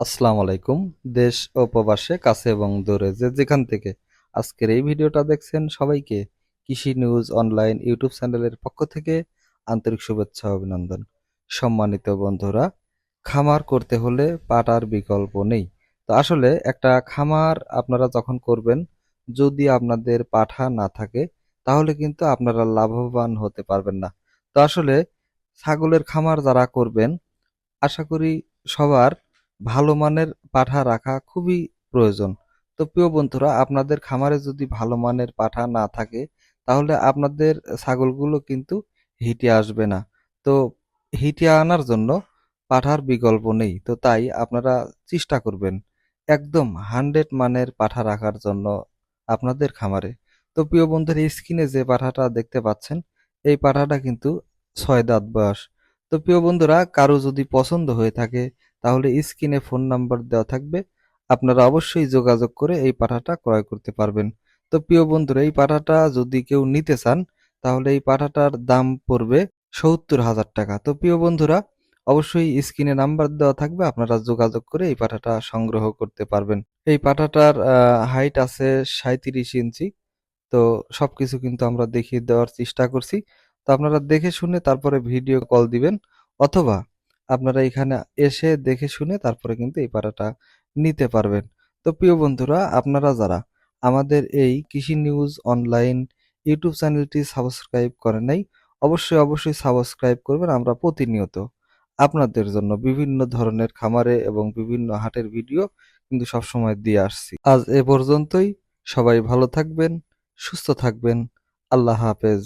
আসসালামু আলাইকুম, দেশ ও প্রবাসে, কাছে এবং দূরে যে যেখান থেকে আজকের এই ভিডিওটা দেখছেন সবাইকে কৃষি নিউজ অনলাইন ইউটিউব চ্যানেলের পক্ষ থেকে আন্তরিক শুভেচ্ছা অভিনন্দন। সম্মানিত বন্ধুরা, খামার করতে হলে পাটার বিকল্প নেই। তো আসলে একটা খামার আপনারা যখন করবেন, যদি আপনাদের পাঠা না থাকে, তাহলে কিন্তু আপনারা লাভবান হতে পারবেন না। তো আসলে ছাগলের খামার যারা করবেন, আশা করি সবার ভালো মানের পাঠা রাখা খুবই প্রয়োজন। তো প্রিয় বন্ধুরা, আপনাদের খামারে যদি ভালো মানের পাঠা না থাকে, তাহলে আপনাদের ছাগলগুলো কিন্তু হিটে আসবে না। তো হিটে আনার জন্য পাঠার বিকল্প নেই। তো তাই আপনারা চেষ্টা করবেন একদম হান্ড্রেড মানের পাঠা রাখার জন্য আপনাদের খামারে। তো প্রিয় বন্ধুরা স্ক্রিনে যে পাঠাটা দেখতে পাচ্ছেন, এই পাঠাটা কিন্তু ছয় দাঁত বয়স। তো প্রিয় বন্ধুরা, কারও যদি পছন্দ হয়ে থাকে তাহলে স্ক্রিনে ফোন নাম্বার দেওয়া থাকবে। আপনারা অবশ্যই যোগাযোগ করে এই পাঠাটা ক্রয় করতে পারবেন। তো প্রিয় বন্ধুরা, এই পাঠাটা যদি কেউ নিতে চান, তাহলে এই পাঠাটার দাম পড়বে সত্তর হাজার টাকা। তো প্রিয় বন্ধুরা, অবশ্যই স্ক্রিনে নাম্বার দেওয়া থাকবে, আপনারা যোগাযোগ করে এই পাঠাটা সংগ্রহ করতে পারবেন। এই পাঠাটার হাইট আছে সাঁত্রিশ ইঞ্চি। তো সব কিছু কিন্তু আমরা দেখিয়ে দেওয়ার চেষ্টা করছি। তো আপনারা দেখে শুনে তারপরে ভিডিও কল দিবেন, অথবা আপনারা এখানে এসে দেখে শুনে তারপরে কিন্তু এই পাড়াটা নিতে পারবেন। তো প্রিয় বন্ধুরা, আপনারা যারা আমাদের এই কৃষি নিউজ অনলাইন ইউটিউব চ্যানেলটি সাবস্ক্রাইব করেন নাই, অবশ্যই অবশ্যই সাবস্ক্রাইব করবেন আমরা প্রতিনিয়ত আপনাদের জন্য বিভিন্ন ধরনের খামারে এবং বিভিন্ন হাটের ভিডিও কিন্তু সবসময় দিয়ে আসছি। আজ এ পর্যন্তই। সবাই ভালো থাকবেন, সুস্থ থাকবেন। আল্লাহ হাফেজ।